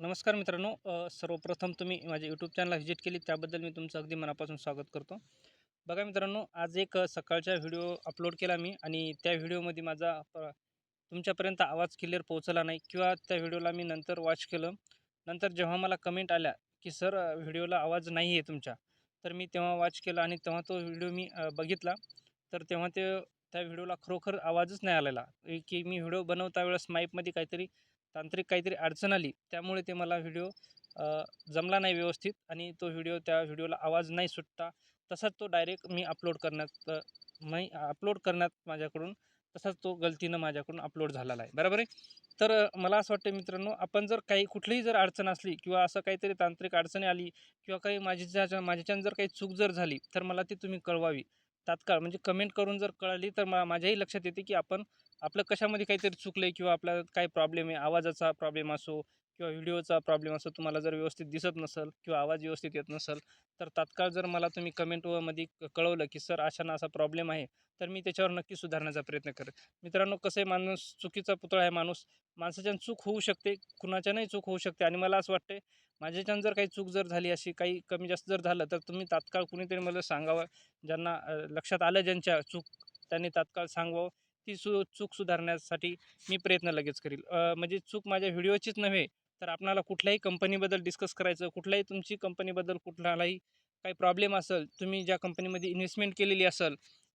नमस्कार मित्रांनो सर्वप्रथम तुम्ही माझ्या यूट्यूब चॅनलला व्हिजिट केली त्याबद्दल मी तुमचं अगदी मनापासून स्वागत करतो. बघा मित्रांनो आज एक सकाळचा व्हिडिओ अपलोड केला मी आणि त्या व्हिडिओमध्ये माझा प- तुमच्यापर्यंत आवाज क्लिअर पोहोचला नाही किंवा त्या व्हिडिओला मी नंतर वॉच केलं. नंतर जेव्हा मला कमेंट आल्या की सर व्हिडिओला आवाज नाही आहे तुमच्या तर मी तेव्हा वॉच केला आणि तेव्हा तो व्हिडिओ मी बघितला. तर तेव्हा ते त्या व्हिडिओला खरोखर आवाजच नाही आलेला. की मी व्हिडिओ बनवता वेळेस माईपमध्ये काहीतरी तांत्रिक काहीतरी अडचण आली त्यामुळे ते मला व्हिडिओ जमला नाही व्यवस्थित आणि तो व्हिडिओ त्या व्हिडिओला आवाज नाही सुटता तसाच तो डायरेक्ट मी अपलोड करण्यात मी नाही अपलोड करण्यात माझ्याकडून तसाच तो गलतीनं माझ्याकडून अपलोड झालेला आहे. बरोबर आहे? तर मला असं वाटतं मित्रांनो आपण जर काही कुठलीही जर अडचण असली किंवा असं काहीतरी तांत्रिक अडचणी आली किंवा काही माझी माझ्याच्यानं जर काही चूक जर झाली तर मला ती तुम्ही कळवावी. तात्काळ म्हणजे कमेंट करून जर कळली तर मा माझ्याही लक्षात येते की आपण आपलं कशामध्ये काहीतरी चुकलं आहे किंवा आपला काय प्रॉब्लेम आहे आवाजाचा प्रॉब्लेम असो किंवा व्हिडिओचा प्रॉब्लेम असो तुम्हाला जर व्यवस्थित दिसत नसेल किंवा आवाज व्यवस्थित येत नसेल तर तात्काळ जर मला तुम्ही कमेंटमध्ये कळवलं की सर अशाना असा प्रॉब्लेम आहे तर मी त्याच्यावर नक्की सुधारण्याचा प्रयत्न करेन. मित्रांनो कसं आहे माणूस चुकीचा पुतळा आहे माणूस माणसाच्यानं चूक होऊ शकते कुणाच्यानंही चूक होऊ शकते आणि मला असं वाटते माझ्याच्यानं जर काही चूक जर झाली अशी काही कमी जास्त जर झालं तर तुम्ही तात्काळ कुणीतरी मला सांगावं ज्यांना लक्षात आलं ज्यांच्या चूक त्यांनी तात्काळ सांगावं. ती सु चूक सुधारण्यासाठी मी प्रयत्न लगेच करील. म्हणजे चूक माझ्या व्हिडिओचीच नव्हे तर आपणाला कुठल्याही कंपनीबद्दल डिस्कस करायचं कुठल्याही तुमची कंपनीबद्दल कुठलाही काही प्रॉब्लेम असेल तुम्ही ज्या कंपनीमध्ये इन्व्हेस्टमेंट केलेली असेल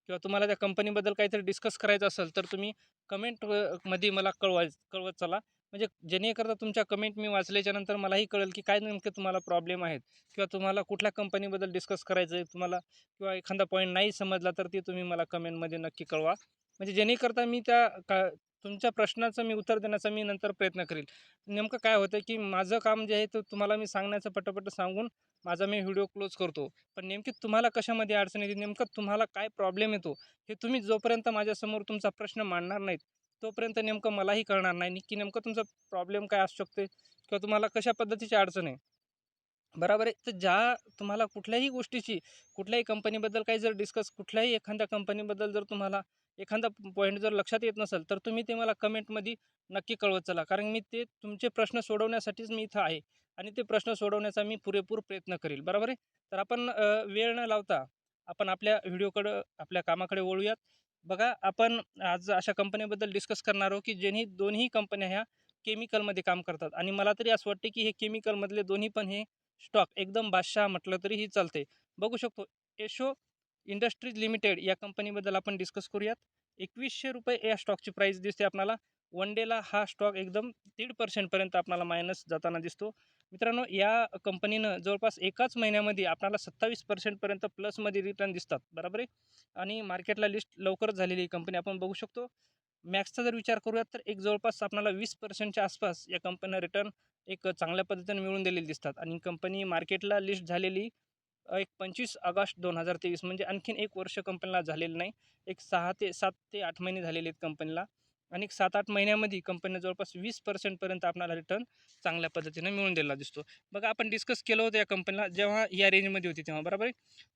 किंवा तुम्हाला त्या कंपनीबद्दल काहीतरी डिस्कस करायचं असेल तर तुम्ही कमेंटमध्ये मला कळवाय कळवत चला. म्हणजे जेणेकरता तुमच्या कमेंट मी वाचल्याच्यानंतर मलाही कळेल की काय नेमके तुम्हाला प्रॉब्लेम आहेत किंवा तुम्हाला कुठल्या कंपनीबद्दल डिस्कस करायचं आहे तुम्हाला किंवा एखादा पॉईंट नाही समजला तर ते तुम्ही मला कमेंटमध्ये नक्की कळवा. म्हणजे जेणेकरता मी त्या का तुमच्या प्रश्नाचं मी उत्तर देण्याचा मी नंतर प्रयत्न करेल. नेमकं काय होतं की माझं काम जे आहे ते तुम्हाला मी सांगण्याचं पटपट सांगून माझा मी व्हिडिओ क्लोज करतो. पण नेमकी तुम्हाला कशामध्ये अडचण येते नेमकं तुम्हाला काय प्रॉब्लेम येतो हे तुम्ही जोपर्यंत माझ्यासमोर तुमचा प्रश्न मांडणार नाहीत तोपर्यंत नेमकं मलाही कळणार नाही की नेमकं तुमचा प्रॉब्लेम काय असू शकते किंवा तुम्हाला कशा पद्धतीची अडचण आहे. बरोबर आहे. तर ज्या तुम्हाला कुठल्याही गोष्टीची कुठल्याही कंपनीबद्दल काही जर डिस्कस कुठल्याही एखाद्या कंपनीबद्दल जर तुम्हाला एखादा पॉईंट जर लक्षात येत नसेल तर तुम्ही ते मला कमेंटमध्ये नक्की कळवत चला. कारण मी ते तुमचे प्रश्न सोडवण्यासाठीच मी इथं आहे आणि ते प्रश्न सोडवण्याचा मी पुरेपूर प्रयत्न करेल. बरोबर आहे? तर आपण वेळ न लावता आपण आपल्या व्हिडिओकडं आपल्या कामाकडे वळूयात. बघा आपण आज अशा कंपनीबद्दल डिस्कस करणार आहोत की ज्यांनी दोन्ही कंपन्या ह्या केमिकलमध्ये काम करतात. आणि मला तरी असं वाटते की हे केमिकलमधले दोन्ही पण हे स्टॉक एकदम बादशाह म्हटलं तरीही चालते बघू शकतो एशो इंडस्ट्रीज लिमिटेड या कंपनीबद्दल आपण डिस्कस करूयात. एकवीसशे रुपये या स्टॉकची प्राईस दिसते आपल्याला वन डेला हा स्टॉक एकदम दीड पर्सेंटपर्यंत आपल्याला मायनस जाताना दिसतो. मित्रांनो या कंपनीनं जवळपास एकाच महिन्यामध्ये आपल्याला सत्तावीस पर्सेंटपर्यंत प्लसमध्ये रिटर्न दिसतात. बरोबर आहे? आणि मार्केटला लिस्ट लवकरच झालेली ही कंपनी. आपण बघू शकतो. मॅक्सचा जर विचार करूयात तर एक जवळपास आपल्याला वीस पर्सेंटच्या आसपास या कंपनीला रिटर्न एक चांगल्या पद्धतीने मिळून दिलेली दिसतात. आणि कंपनी मार्केटला लिस्ट झालेली एक पंचवीस ऑगस्ट दोन हजार तेवीस म्हणजे आणखीन एक वर्ष कंपनीला झालेलं नाही एक सहा ते सात ते आठ महिने झालेले आहेत कंपनीला आणि सात आठ महिन्यामध्ये कंपनीला जवळपास वीस पर्सेंटपर्यंत आपल्याला रिटर्न चांगल्या पद्धतीने मिळून दिलेला दिसतो. बघा आपण डिस्कस केलं होतं या कंपनीला जेव्हा या रेंजमध्ये होती तेव्हा बरोबर आहे?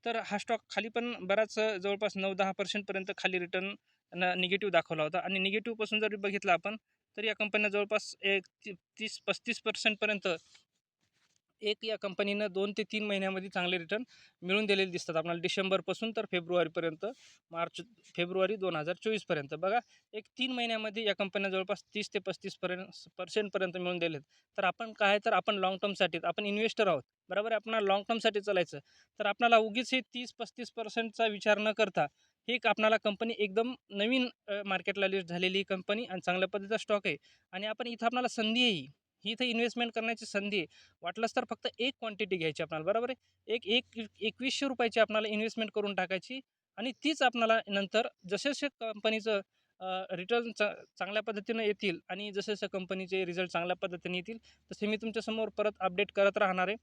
तर हा स्टॉक खाली पण बराच जवळपास नऊ दहा पर्सेंटपर्यंत खाली रिटर्न निगेटिव्ह दाखवला होता. आणि निगेटिव्हपासून जर बघितलं आपण तर या कंपनीला जवळपास एक ती तीस पस्तीस पर्सेंटपर्यंत एक या कंपनीनं दोन ते तीन महिन्यामध्ये चांगले रिटर्न मिळून दिलेले दिसतात. आपल्याला डिसेंबरपासून तर फेब्रुवारीपर्यंत मार्च फेब्रुवारी दोन हजार चोवीसपर्यंत. बघा एक तीन महिन्यामध्ये या कंपन्या जवळपास तीस ते पस्तीसपर्यंत पर्सेंटपर्यंत मिळून दिलेत. तर आपण काय तर आपण लाँग टर्मसाठी आपण इन्व्हेस्टर आहोत. बरोबर आहे? आपल्याला लाँग टर्मसाठी चालायचं. तर आपल्याला उगीच हे तीस पस्तीस पर्सेंटचा विचार न करता ही एक कंपनी एकदम नवीन मार्केटला लिस्ट झालेली कंपनी आणि चांगल्या पद्धतीचा स्टॉक आहे. आणि आपण इथं आपल्याला संधी येईल ही. इथं इन्व्हेस्टमेंट करण्याची संधी वाटलंच तर फक्त एक क्वांटिटी घ्यायची आपल्याला बरोबर आहे एक एक एकवीसशे रुपयाची आपल्याला इन्व्हेस्टमेंट करून टाकायची आणि तीच आपल्याला नंतर जसे जसे कंपनीचं रिटर्न चा चांगल्या पद्धतीनं येतील आणि जसे जसं कंपनीचे रिझल्ट चांगल्या पद्धतीने येतील तसे मी तुमच्यासमोर परत अपडेट करत राहणार आहे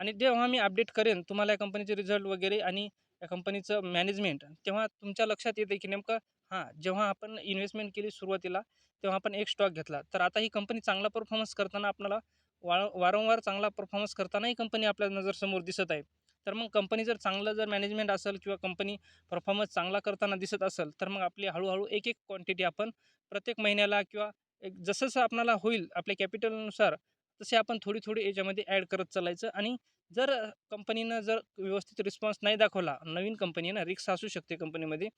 आणि जेव्हा मी अपडेट करेन तुम्हाला या कंपनीचे रिझल्ट वगैरे आणि या कंपनीचं मॅनेजमेंट तेव्हा तुमच्या लक्षात येते की नेमकं हां जेव्हा आपण इन्व्हेस्टमेंट केली सुरुवातीला तेव्हा आपण एक स्टॉक घेतला. तर आता ही कंपनी चांगला परफॉर्मन्स करताना आपल्याला वा वारंवार चांगला परफॉर्मन्स करतानाही कंपनी आपल्या नजरसमोर दिसत आहे. तर मग कंपनी जर चांगलं जर मॅनेजमेंट असेल किंवा कंपनी परफॉर्मन्स चांगला करताना दिसत असेल तर मग आपली हळूहळू एक एक क्वांटिटी आपण प्रत्येक महिन्याला किंवा एक जसं जसं आपल्याला होईल आपल्या कॅपिटलनुसार तसे आपण थोडी थोडी याच्यामध्ये ॲड करत चालायचं. आणि जर कंपनीनं जर व्यवस्थित रिस्पॉन्स नाही दाखवला नवीन कंपनीनं रिक्स असू शकते कंपनीमध्ये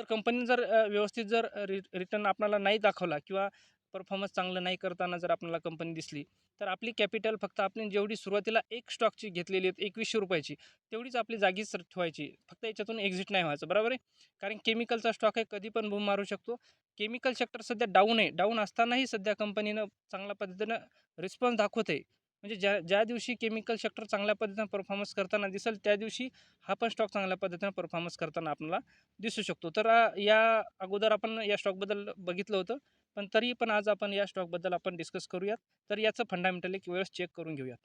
तर कंपनीनं जर व्यवस्थित जर रि रिटर्न आपल्याला नाही दाखवला किंवा परफॉर्मन्स चांगलं नाही करताना जर आपल्याला कंपनी दिसली तर आपली कॅपिटल फक्त आपण जेवढी सुरुवातीला एक स्टॉकची घेतलेली आहेत एकवीसशे रुपयाची तेवढीच आपली जागीच ठेवायची. फक्त याच्यातून एक्झिट नाही व्हायचं बरोबर आहे? कारण केमिकलचा स्टॉक आहे कधी पण बूम मारू शकतो. केमिकल सेक्टर सध्या डाऊन आहे. डाऊन असतानाही सध्या कंपनीनं चांगल्या पद्धतीनं रिस्पॉन्स दाखवत आहे म्हणजे ज्या ज्या दिवशी केमिकल सेक्टर चांगल्या पद्धतीनं परफॉर्मन्स करताना दिसेल त्या दिवशी हा पण स्टॉक चांगल्या पद्धतीनं परफॉर्मन्स करताना आपल्याला दिसू शकतो. तर या अगोदर आपण या स्टॉकबद्दल बघितलं होतं पण तरी पण आज आपण या स्टॉकबद्दल आपण डिस्कस करूयात. तर याचं फंडामेंटल एक वेळेस चेक करून घेऊयात.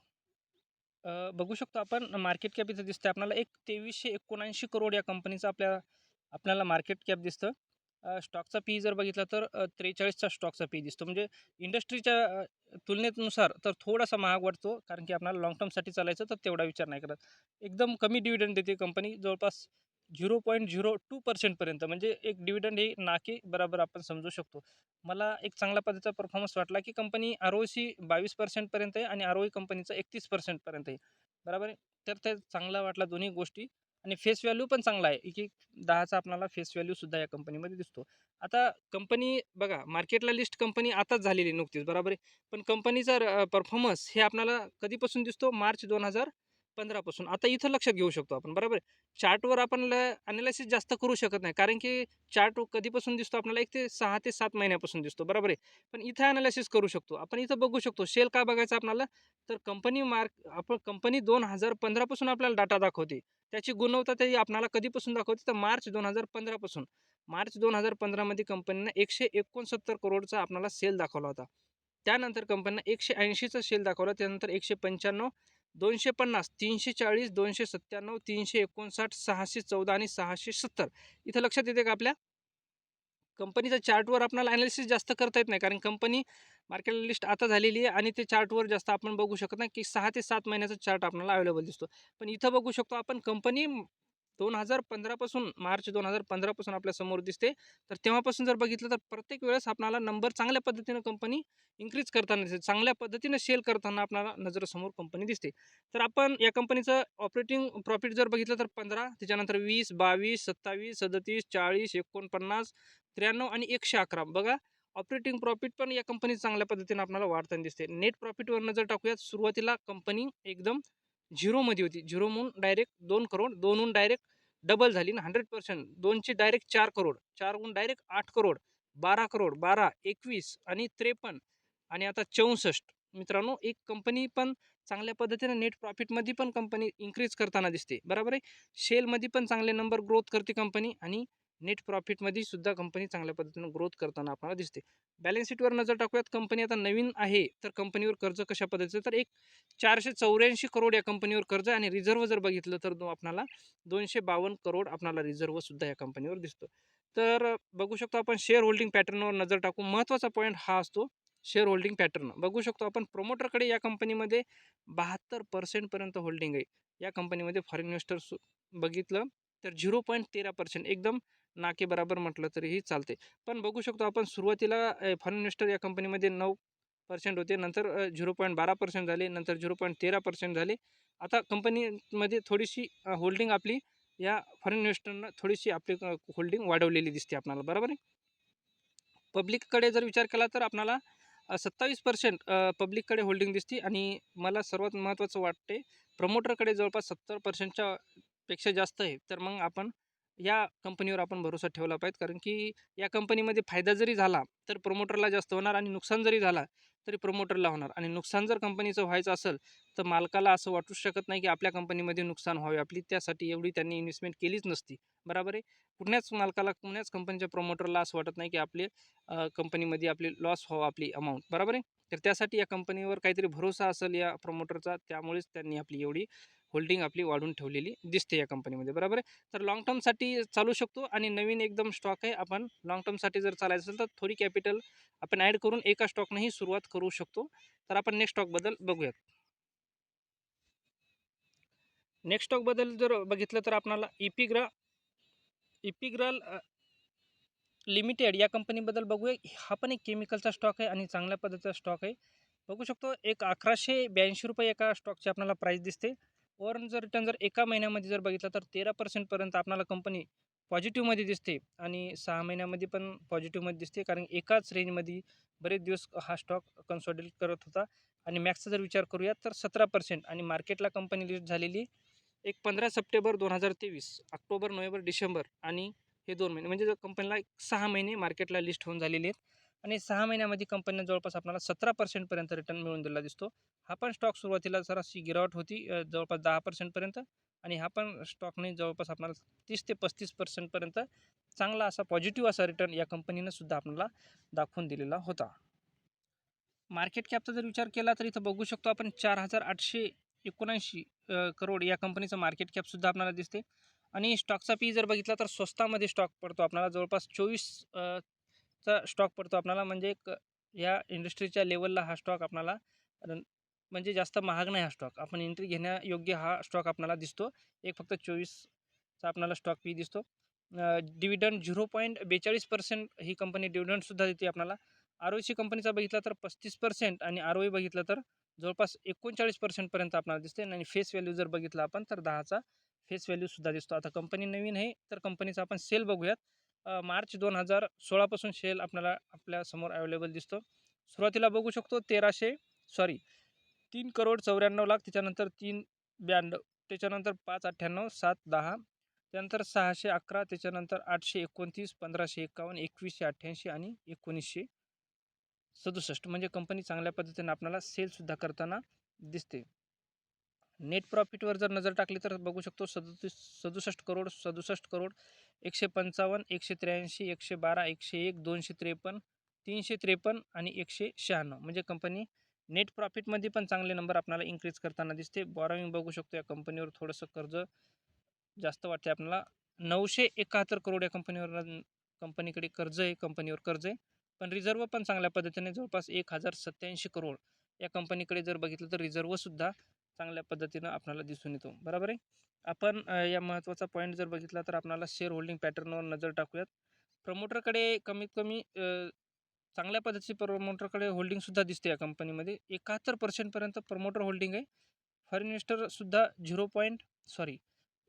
बघू शकतो आपण मार्केट कॅप इथं दिसतं आपल्याला एक तेवीसशे एकोणऐंशी करोड या कंपनीचं आपल्या आपल्याला मार्केट कॅप दिसतं. स्टॉकचा पी जर बघितला तर त्रेचाळीसचा स्टॉकचा पी दिसतो. म्हणजे इंडस्ट्रीच्या तुलनेनुसार तर थोडासा महाग वाटतो कारण की आपल्याला लाँग टर्मसाठी चालायचं तर तेवढा विचार नाही करत. एकदम कमी डिव्हिडंड देते कंपनी जवळपास झिरो पॉईंट झिरो टू पर्सेंटपर्यंत म्हणजे एक डिव्हिडंड हे नाकी बरोबर आपण समजू शकतो. मला एक चांगल्या पद्धतीचा परफॉर्मन्स वाटला की कंपनी आर ओ सी बावीस पर्सेंटपर्यंत आहे आणि आर ओ कंपनीचं एकतीस पर्सेंटपर्यंत आहे. बरोबर आहे? तर ते चांगला वाटला दोन्ही गोष्टी. आणि फेस व्हॅल्यू पण चांगला आहे. एक एक दहाचा आपल्याला फेस व्हॅल्यूसुद्धा या कंपनीमध्ये दिसतो. आता कंपनी बघा मार्केटला लिस्ट कंपनी आताच झालेली नुकतीच बरोबर आहे? पण कंपनीचा परफॉर्मन्स हे आपल्याला कधीपासून दिसतो? मार्च दोन हजार पंधरापासून आता इथं लक्षात घेऊ शकतो आपण बरोबर? आहे चार्टवर आपण अनालिसिस जास्त करू शकत नाही कारण की चार्ट कधीपासून दिसतो आपल्याला? एक ते सहा ते सात महिन्यापासून दिसतो बरोबर आहे? पण इथं अनालिसिस करू शकतो. आपण इथं बघू शकतो शेल का बघायचं आपल्याला? तर कंपनी मार्क आपण कंपनी दोन हजार पंधरापासून आपल्याला डाटा दाखवते. त्याची गुणवत्ता त्याची आपल्याला कधीपासून दाखवते? तर मार्च दोन हजार पंधरापासून मार्च दोन हजार पंधरामध्ये कंपनीनं एकशे एकोणसत्तर करोडचा आपल्याला सेल दाखवला होता. त्यानंतर कंपनीनं एकशे ऐंशीचा सेल दाखवला त्यानंतर एकशे पंच्याण्णव दोनशे पन्नास तीनशे चाळीस दोनशे सत्त्याण्णव तीनशे एकोणसाठ सहाशे चौदा आणि सहाशे सत्तर. इथं लक्षात येते का आपल्या? कंपनीच्या चार्टवर आपल्याला ॲनालिसिस जास्त करता येत नाही कारण कंपनी मार्केट लिस्ट आता झालेली आहे आणि ते चार्टवर जास्त आपण बघू शकत नाही की सहा ते सात महिन्याचा चार्ट आपल्याला अवेलेबल दिसतो. पण इथं बघू शकतो आपण कंपनी दोन हजार पंधरापासून मार्च दोन हजार पंधरापासून आपल्यासमोर दिसते. तर तेव्हापासून जर बघितलं तर प्रत्येक वेळेस आपणाला नंबर चांगल्या पद्धतीनं कंपनी इन्क्रीज करताना दिसते. चांगल्या पद्धतीनं सेल करताना आपल्याला नजरेसमोर कंपनी दिसते. तर आपण या कंपनीचं ऑपरेटिंग प्रॉफिट जर बघितलं तर पंधरा त्याच्यानंतर वीस बावीस सत्तावीस सदतीस चाळीस एकोणपन्नास त्र्याण्णव आणि एकशे अकरा. बघा ऑपरेटिंग प्रॉफिट पण या कंपनी चांगल्या पद्धतीने आपल्याला वाढताना दिसते. नेट प्रॉफिटवर नजर टाकूयात सुरुवातीला कंपनी एकदम झिरोमध्ये होती. झिरोहून डायरेक्ट दोन करोड दोनहून डायरेक्ट डबल झाली ना हंड्रेड पर्सेंट दोनची डायरेक्ट चार करोड. चारहून डायरेक्ट आठ करोड. बारा करोड. बारा एकवीस आणि त्रेपन्न. आणि आता चौसष्ट. मित्रांनो एक कंपनी पण चांगल्या पद्धतीने नेट प्रॉफिटमध्ये पण कंपनी इन्क्रीज करताना दिसते. बरोबर आहे? शेलमध्ये पण चांगले नंबर ग्रोथ करते कंपनी आणि नेट प्रॉफिटमध्ये सुद्धा कंपनी चांगल्या पद्धतीनं ग्रोथ करताना आपल्याला दिसते. बॅलन्स शीटवर नजर टाकूयात कंपनी आता नवीन आहे तर कंपनीवर कर्ज कशा पद्धतीचं? तर एक चारशे चौऱ्याऐंशी करोड या कंपनीवर कर्ज आणि रिझर्व्ह जर बघितलं तर आपणाला दोनशे बावन्न करोड आपणाला रिझर्व्ह सुद्धा या कंपनीवर दिसतो. तर बघू शकतो आपण शेअर होल्डिंग पॅटर्नवर नजर टाकू. महत्त्वाचा पॉईंट हा असतो शेअर होल्डिंग पॅटर्न. बघू शकतो आपण प्रोमोटरकडे या कंपनीमध्ये बहात्तर पर्सेंटपर्यंत होल्डिंग आहे. या कंपनीमध्ये फॉरेन इन्व्हेस्टर्स बघितलं तर झिरो पॉईंट तेरा पर्सेंट. एकदम नाके बराबर म्हटलं तरीही चालते. पण बघू शकतो आपण सुरुवातीला फॉरेन इन्व्हेस्टर या कंपनीमध्ये नऊ पर्सेंट होते नंतर झिरो पॉईंट बारा पर्सेंट झाले नंतर झिरो पॉईंट तेरा पर्सेंट झाले. आता कंपनीमध्ये थोडीशी होल्डिंग आपली या फॉरेन इन्व्हेस्टरनं थोडीशी आपली होल्डिंग वाढवलेली दिसते आपल्याला बरोबर आहे? पब्लिककडे जर विचार केला तर आपल्याला सत्तावीस पर्सेंट पब्लिककडे होल्डिंग दिसते आणि मला सर्वात महत्त्वाचं वाटते प्रमोटरकडे जवळपास सत्तर पर्सेंटच्या पेक्षा जास्त आहे. तर मग आपण या कंपनीवर आपण भरोसा ठेवला पाहिजे. कारण की या कंपनीमध्ये फायदा जरी झाला तर प्रमोटरला जास्त होणार आणि नुकसान जरी झाला तरी प्रमोटरला होणार. आणि नुकसान जर कंपनीचं व्हायचं असेल तर मालकाला असं वाटू शकत नाही की आपल्या कंपनीमध्ये नुकसान व्हावे. आपली त्यासाठी एवढी त्यांनी इन्व्हेस्टमेंट केलीच नसती. बरोबर आहे? कुठल्याच मालकाला कुठल्याच कंपनीच्या प्रमोटरला असं वाटत नाही की आपले कंपनीमध्ये आपली लॉस व्हावं आपली अमाऊंट बरोबर आहे? तर त्यासाठी या कंपनीवर काहीतरी भरोसा असेल या प्रमोटरचा त्यामुळेच त्यांनी आपली एवढी होल्डिंग आपली वाढून ठेवलेली दिसते या कंपनीमध्ये बरोबर आहे? तर लाँग टर्मसाठी चालू शकतो आणि नवीन एकदम स्टॉक आहे. आपण लाँग टर्मसाठी जर चालायचं असेल तर थोडी कॅपिटल आपण ॲड करून एका स्टॉकनेही सुरुवात करू शकतो. तर आपण नेक्स्ट स्टॉकबद्दल बघूयात. नेक्स्ट स्टॉकबद्दल जर बघितलं तर आपल्याला इपिग्रा इपिग्राल लिमिटेड या कंपनीबद्दल बघूया. हा पण एक केमिकलचा स्टॉक आहे आणि चांगल्या पद्धतीचा स्टॉक आहे. बघू शकतो एक अकराशे ब्याऐंशी रुपये एका स्टॉकची आपल्याला प्राईस दिसते. वरून जर रिटर्न जर एका महिन्यामध्ये जर बघितलं तर तेरा पर्सेंटपर्यंत आपल्याला कंपनी पॉझिटिव्हमध्ये दिसते आणि सहा महिन्यामध्ये पण पॉझिटिव्हमध्ये दिसते. कारण एकाच रेंजमध्ये बरेच दिवस हा स्टॉक कन्सॉल्टेट करत होता. आणि मॅक्सचा जर विचार करूया तर सतरा पर्सेंट आणि मार्केटला कंपनी लिस्ट झालेली एक पंधरा सप्टेंबर दोन हजार तेवीस ऑक्टोबर नोव्हेंबर डिसेंबर आणि हे दोन महिने म्हणजे जर कंपनीला एक सहा महिने मार्केटला लिस्ट होऊन झालेले आहेत. आणि सहा महिन्यामध्ये कंपनीने जवळपास आपल्याला सतरा पर्सेंटपर्यंत रिटर्न मिळून दिला दिसतो. हा पण स्टॉक सुरुवातीला जराशी गिरावट होती जवळपास दहा पर्सेंटपर्यंत आणि हा पण स्टॉकने जवळपास आपल्याला तीस ते पस्तीस पर्सेंटपर्यंत चांगला असा पॉझिटिव्ह असा रिटर्न या कंपनीनं सुद्धा आपल्याला दाखवून दिलेला होता. मार्केट कॅपचा जर विचार केला तर इथं बघू शकतो आपण चार हजार आठशे एकोणऐंशी करोड या कंपनीचं मार्केट कॅपसुद्धा आपल्याला दिसते. आणि स्टॉकचा पी जर बघितला तर स्वस्तामध्ये स्टॉक पडतो आपल्याला जवळपास चोवीस चा स्टॉक पडतो आपल्याला म्हणजे एक या इंडस्ट्रीच्या लेवलला हा स्टॉक आपल्याला म्हणजे जास्त महाग नाही हा स्टॉक. आपण एंट्री घेण्यायोग्य हा स्टॉक आपल्याला दिसतो. एक फक्त चोवीसचा आपल्याला स्टॉक पी दिसतो. डिव्हिडंड झिरो पॉईंट बेचाळीस पर्सेंट ही कंपनी डिव्हिडंडसुद्धा देते आपल्याला आर ओ सी कंपनीचा बघितला तर पस्तीस पर्सेंट आणि आर ओ बघितलं तर जवळपास एकोणचाळीस पर्सेंटपर्यंत आपल्याला दिसते. आणि फेस व्हॅल्यू जर बघितला आपण तर दहाचा फेस व्हॅल्यूसुद्धा दिसतो. आता कंपनी नवीन आहे तर कंपनीचा आपण सेल बघूयात. मार्च दोन हजार सोळापासून सेल आपल्याला आपल्यासमोर अवेलेबल दिसतो. सुरुवातीला बघू शकतो तेराशे सॉरी तीन करोड चौऱ्याण्णव लाख त्याच्यानंतर तीन ब्याण्णव त्याच्यानंतर पाच अठ्ठ्याण्णव सात दहा त्यानंतर सहाशे अकरा त्याच्यानंतर आठशे एकोणतीस पंधराशे एकावन्न एकवीसशे अठ्ठ्याऐंशी आणि एकोणीसशे सदुसष्ट. म्हणजे कंपनी चांगल्या पद्धतीने आपल्याला सेलसुद्धा करताना दिसते. नेट प्रॉफिटवर जर नजर टाकली तर बघू शकतो सदतीस सदुसष्ट करोड सदुसष्ट करोड एकशे पंचावन्न एकशे त्र्याऐंशी एकशे बारा एकशे एक दोनशे त्रेपन्न तीनशे त्रेपन्न आणि एकशे शहाण्णव. म्हणजे कंपनी नेट प्रॉफिटमध्ये पण चांगले नंबर आपल्याला इन्क्रीज करताना दिसते. बॉरोविंग बघू शकतो या कंपनीवर थोडंसं कर्ज जास्त वाटते आपल्याला. नऊशे एकाहत्तर करोड या कंपनीवर कंपनीकडे कर्ज आहे कंपनीवर कर्ज आहे. पण रिझर्व पण चांगल्या पद्धतीने जवळपास एक हजार सत्याऐंशी करोड या कंपनीकडे जर बघितलं तर रिझर्वसुद्धा चांगल्या पद्धतीनं आपल्याला दिसून येतो. बरोबर आहे? आपण या महत्त्वाचा पॉईंट जर बघितला तर आपल्याला शेअर होल्डिंग पॅटर्नवर नजर टाकूयात. प्रमोटरकडे कमीत कमी चांगल्या पद्धतीची प्रमोटरकडे होल्डिंगसुद्धा दिसते या कंपनीमध्ये एकाहत्तर पर्सेंटपर्यंत प्रमोटर होल्डिंग आहे. Foreign इन्व्हेस्टरसुद्धा zero point sorry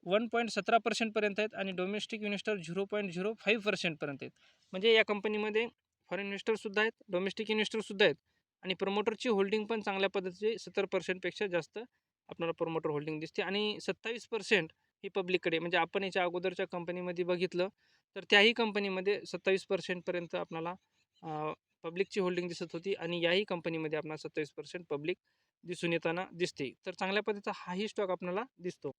one point सतरा पर्सेंटपर्यंत आहेत आणि domestic investor zero point zero five पर्सेंटपर्यंत आहेत. म्हणजे या कंपनीमध्ये फॉरेन इन्व्हेस्टरसुद्धा आहेत डोमेस्टिक इन्व्हेस्टरसुद्धा आहेत आणि प्रमोटरची होल्डिंग पण चांगल्या पद्धतीची सत्तर पर्सेंटपेक्षा जास्त आपल्याला प्रमोटर होल्डिंग दिसते. आणि सत्तावीस पर्सेंट ही पब्लिककडे म्हणजे आपण याच्या अगोदरच्या कंपनीमध्ये बघितलं तर त्याही कंपनीमध्ये सत्तावीस पर्सेंटपर्यंत आपल्याला पब्लिकची होल्डिंग दिसत होती आणि याही कंपनीमध्ये आपल्याला सत्तावीस पर्सेंट पब्लिक दिसून येताना दिसते. तर चांगल्या पद्धतीचा हाही स्टॉक आपल्याला दिसतो.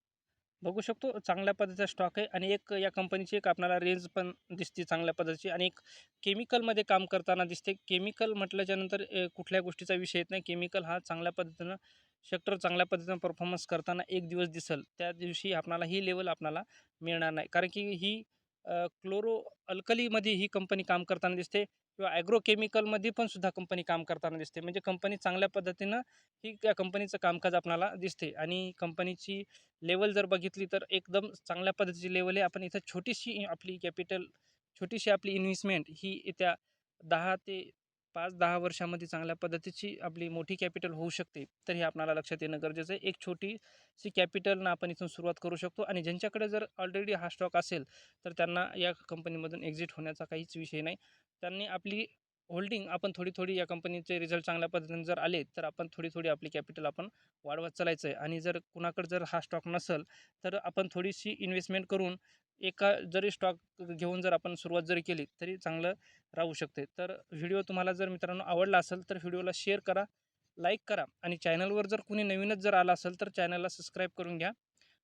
बघू शकतो चांगल्या पद्धतीचा स्टॉक आहे आणि एक या कंपनीची एक आपल्याला रेंज पण दिसते चांगल्या पद्धतीची आणि एक केमिकलमध्ये काम करताना दिसते. केमिकल म्हटल्याच्यानंतर कुठल्या गोष्टीचा विषय येत नाही. केमिकल हा चांगल्या पद्धतीनं सेक्टर चांगल्या पद्धतीनं परफॉर्मन्स करताना एक दिवस दिसेल त्या दिवशी आपणाला ही लेवल आपल्याला मिळणार नाही. कारण की ही क्लोरो अल्कलीमध्ये ही कंपनी काम करताना दिसते. किंवा ॲग्रोकेमिकलमध्ये पण सुद्धा कंपनी काम करताना दिसते. म्हणजे कंपनी चांगल्या पद्धतीनं ही त्या कंपनीचं कामकाज आपल्याला दिसते. आणि कंपनीची लेवल जर बघितली तर एकदम चांगल्या पद्धतीची लेवल आहे. आपण इथं छोटीशी आपली कॅपिटल छोटीशी आपली इन्व्हेस्टमेंट ही येत्या दहा ते पाच दहा वर्षामध्ये चांगल्या पद्धतीची आपली मोठी कॅपिटल होऊ शकते. तर हे आपल्याला लक्षात येणं गरजेचं आहे. एक छोटीशी कॅपिटलनं आपण इथून सुरुवात करू शकतो. आणि ज्यांच्याकडे जर ऑलरेडी हा स्टॉक असेल तर त्यांना या कंपनीमधून एक्झिट होण्याचा काहीच विषय नाही. त्यांनी आपली होल्डिंग आपण थोडी थोडी या कंपनीचे रिझल्ट चांगल्या पद्धतीने जर आले तर आपण थोडी थोडी आपली कॅपिटल आपण वाढवत चालायचं आहे आणि जर कुणाकडे जर हा स्टॉक नसेल तर आपण थोडीशी इन्व्हेस्टमेंट करून एका जरी स्टॉक घेऊन जर आपण सुरुवात जरी केली तरी चांगलं राहू शकते. तर व्हिडिओ तुम्हाला जर मित्रांनो आवडला असेल तर व्हिडिओला शेअर करा लाईक करा आणि चॅनलवर जर कुणी नवीनच जर आला असेल तर चॅनलला सबस्क्राईब करून घ्या.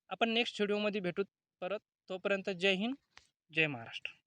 आपण नेक्स्ट व्हिडिओमध्ये भेटू परत. तोपर्यंत जय हिंद जय महाराष्ट्र.